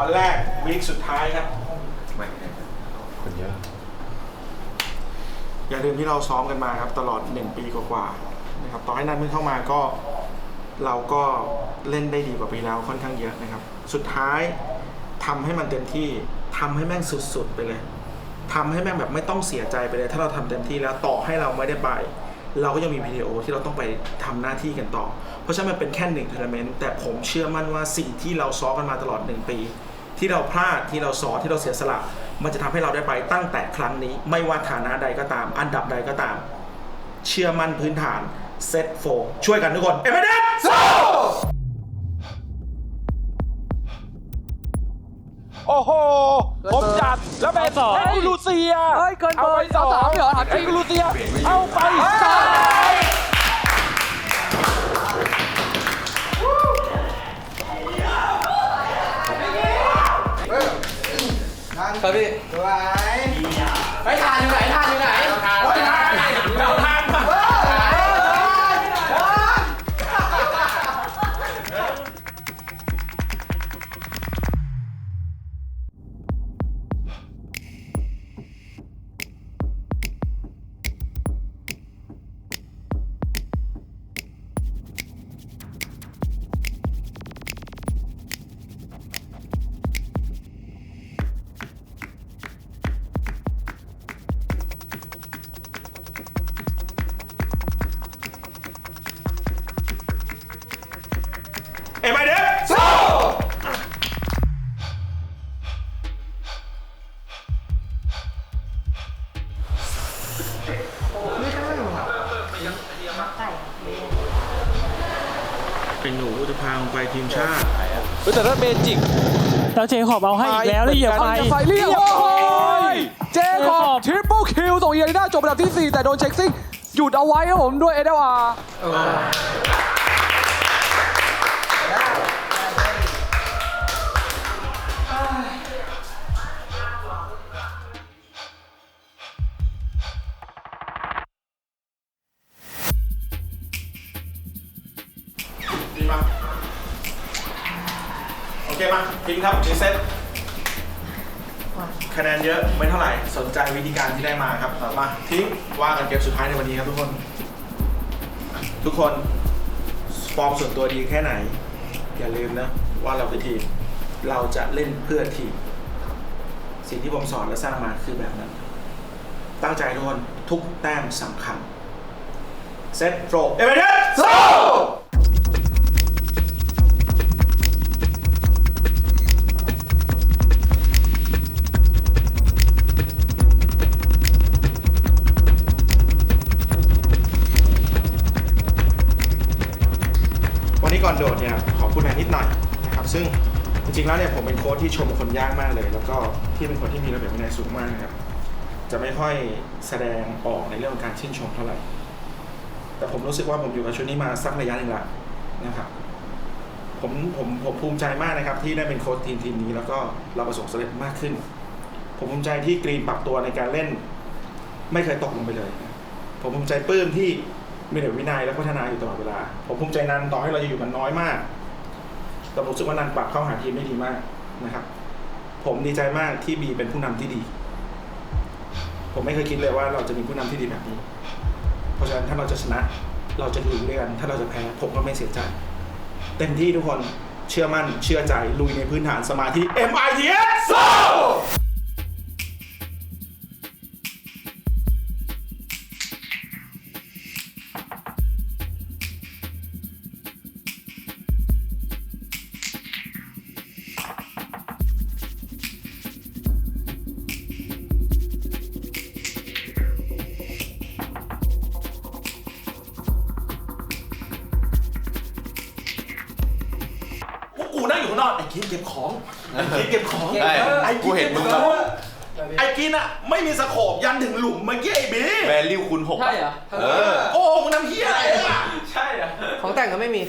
มาทุกคนวันแรกวีคสุดท้ายครับคนเยอะ อย่าลืมที่เราซ้อมกันมาครับ ตลอด 1 ปีกว่าๆนะครับต่อให้นัดเพิ่งเข้ามาก็เราก็เล่นได้ดีกว่าปีแล้วค่อนข้างเยอะนะครับ สุดท้ายทำให้มันเต็มที่ทำให้แม่งสุดๆไปเลยทำให้แม่งแบบไม่ต้องเสียใจไปเลย ถ้าเราทำเต็มที่แล้วต่อให้เราไม่ได้ไป เราก็ยังมีวิดีโอที่เราต้องไปทำหน้าที่กันต่อ เพราะฉะนั้นมันเป็นแค่หนึ่งทัวร์นาเมนต์แต่ผมเชื่อมั่นว่าสิ่งที่เราซ้อมกันมาตลอด1ปี ที่เราพลาดที่เราสอนที่เราเสียสละ มันจะทำให้เราได้ไปตั้งแต่ครั้งนี้ ไม่ว่าฐานะใดก็ตาม อันดับใดก็ตาม เชื่อมั่นพื้นฐานเซตโฟช่วยกันทุกคน เอเมเดนโซโอ้โห ผมจัด แล้วเป็นสองให้คุณลูเซีย เฮ้ยเกินเบอร์ไปสองเอาสามเหรอถามจริให้งคุณลูเซีย เอาไปสาม ครั ทีมชาติเฮ้ยแต่ถ้าเมจิกแล้วเจคอบเอาให้อีกแล้วแล้วเหยียบไปไฟเรียบร้อยเจคเจอคอบบทริปเปิลคิวส่งเอียริน่าจบอันดับที่ 4 แต่โดนเช็คซิ่งหยุดเอาไว้ครับผมด้วยเอเดวา เคมาทิ้งครับรีเซ็ตคะแนนเยอะไม่เท่าไหร่สนใจวิธีการที่ได้มาครับมาทิ้งว่ากันเกมสุดท้ายในวันนี้ครับทุกคน ทุกคนฟอร์มส่วนตัวดีแค่ไหน อย่าลืมนะ ว่าเราคือทีมเราจะเล่นเพื่อทีมสิ่งที่ผมสอนและสร้างมาคือแบบนั้น ตั้งใจทุกคนทุกแต้มสำคัญเซตโฟร์เอเมเดนโจริงๆแล้วเนี่ยผมเป็นโค้ชที่ชมคนยากมากเลย แล้วก็ที่เป็นคนที่มีระเบียบวินัยสูงมากนะครับจะไม่ค่อยแสดงออกในเรื่องของการชื่นชมเท่าไหร่ แต่ผมรู้สึกว่าผมอยู่กับชุดนี้มาสักระยะหนึ่งละนะครับผมผมผมภูมิใจมากนะครับ ที่ได้เป็นโค้ชทีมทีมนี้ แล้วก็เราประสบสำเร็จมากขึ้น ผมภูมิใจที่กรีนปรับตัวในการเล่น ไม่เคยตกลงไปเลย ผมภูมิใจปลื้มที่มีแต่วินัยและพัฒนาอยู่ตลอดเวลา ผมภูมิใจนันต่อให้เราจะอยู่กันน้อยมาก แต่ผมรู้สึกว่านันปรับเข้าหาทีมได้ดีมากนะครับ ผมดีใจมากที่บีเป็นผู้นำที่ดี ผมไม่เคยคิดเลยว่าเราจะมีผู้นำที่ดีแบบนี้ เพราะฉะนั้นถ้าเราจะชนะ เราจะลุยด้วยกัน ถ้าเราจะแพ้ผมก็ไม่เสียใจ เต็มที่ทุกคนเชื่อมั่นเชื่อใจลุยในพื้นฐานสมาธิ MITS โกกูนั่งอยู่ข้างนอกไอ้กินเก็บของไอ้กินเก็บของใช่ไอ้กูเห็นมึงแบแบบบไอ้กินอะไม่มีสโคปยันถึงหลุมเมื่อกี้ไอ้บีแวลิวคูณหกใช่เหรอ เออ โอ้มึงทำเฮียอะไรอะของแต่งก็ไม่มี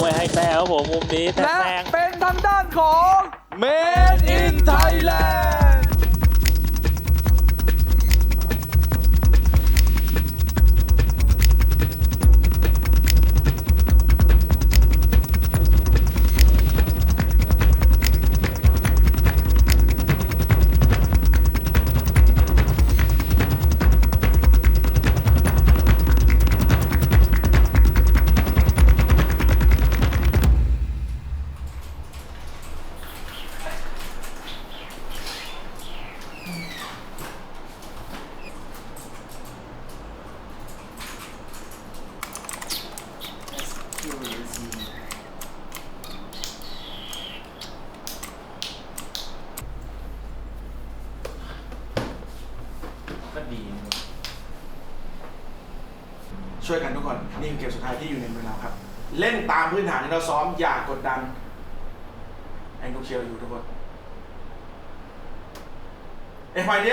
ไม่ให้แต้ครับผมมุมนี้แต่และแซง เป็นทางด้านของ Made in Thailand ช่วยกันทุกคนนี่คือเกมสุดท้ายที่อยู่ในมือเราครับ เล่นตามพื้นฐานที่เราซ้อมอย่ากดดันแองกูเชียร์อยู่ทุกคนเอ็มไอเดี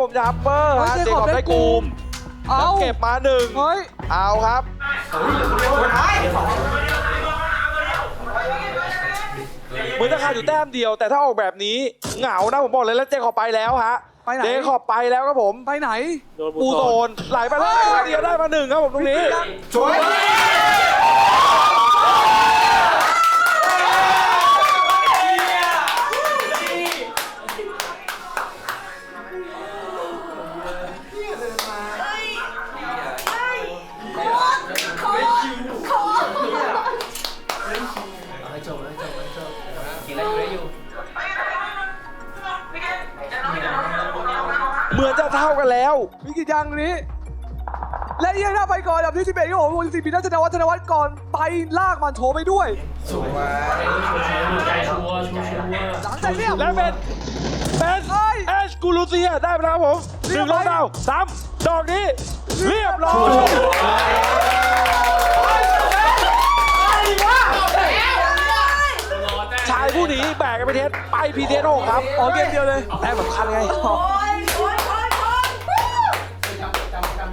ด้วยครับผมจัมเปอร์ฮะเจคอบได้กูมเอาแล้วเก็บมาหนึ่งเฮ้ย เอาครับเหมือนจะขาดอยู่แต้มเดียว แต่ถ้าออกแบบนี้เหงานะผมบอกเลยแล้วเจคอบไปแล้วฮะไปไหน เจคอบไปแล้วครับผมไปไหนโดนปูบูโซโซนนไหลไปแล้วเดียวได้มาหนึ่งครับผมตรงนี้ สวย ววิกฤตยังนี้ และเอียน่าไปก่อนอันดับที่11ครับผมวงสิบปีนัทธนวัฒน์ธนวัฒน์ก่อนไปลากมันโถไปด้วย สวยหลังจากเรียบและเป็นเป็นเฮ้ย เอสกูลูเซียได้ไปแล้วครับผมหเรียนึ่บงร้ลอยงดาวสามดอกนี้ เรียบร้อยชายผู้นี้แบกกันไปเทสไปพีเทสหกครับ อ๋อเกมเดียวเลยแต้มสำคัญไงยิ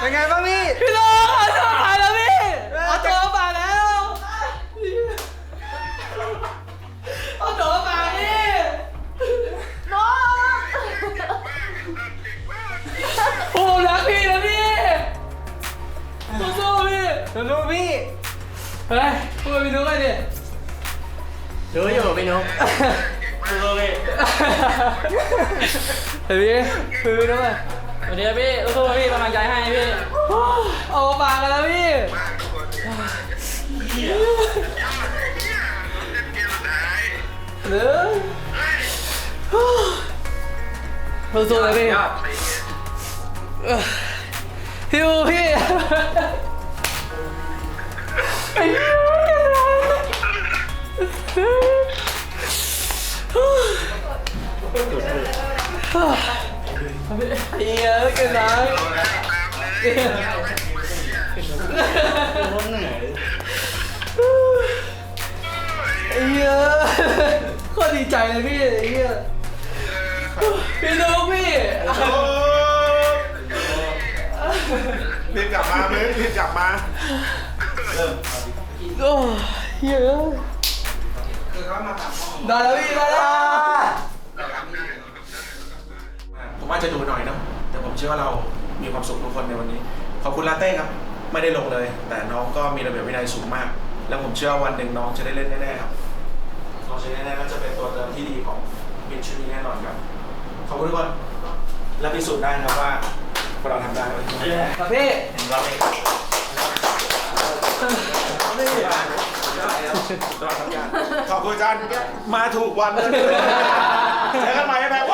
เป็นไงบ้างพี่ พี่โลเอาตัวมาแล้วพี่เอาตัวมาแล้วเอาตัวมาพี่น้องผมรักพี่นะพี่สู้พี่สู้พี่เฮ้ยพูดไปดูกันดิรู้อยู่พี่นุ๊กสู้ๆพี่เฮ้ยพี่องกัน สวัสดีพี่สู้ๆพี่กำลังใจให้พี่เอาปากกันแล้วพี่เหลือสู้ๆเลยพี่ฮิวพี่ไอ้เหี้ย เกินนะไอ้เหี้ยโคตรดีใจเลยพี่ไอ้เหี้ยพี่นุ๊กพี่รีบกลับมาเมย์รีบกลับมาโอ้เหี้ยได้แล้วพี่ได้แล้ว จจะดูหน่อยเนอะแต่ผมเชื่อว่าเรามีความสุขทุกคนในวันนี้ ขอบคุณลาเต้ครับ ไม่ได้ลงเลย แต่น้องก็มีระเบียบวินัยสูงมาก แล้วผมเชื่อว่าวันหนึ่งน้องจะได้เล่นแน่ๆครับน้องจะได้เล่นแน่ๆแล้วจะเป็นตัวเติมที่ดีของบินชุดนี้แน่นอนครับ ขอบคุณทุกคนและพิสูจน์ได้นะครับว่าพวกเราทำได้ครับครับพี่ขอบคุณอาจารย์มาถูกวันเลยเจอกันใหม่ไอ้แพง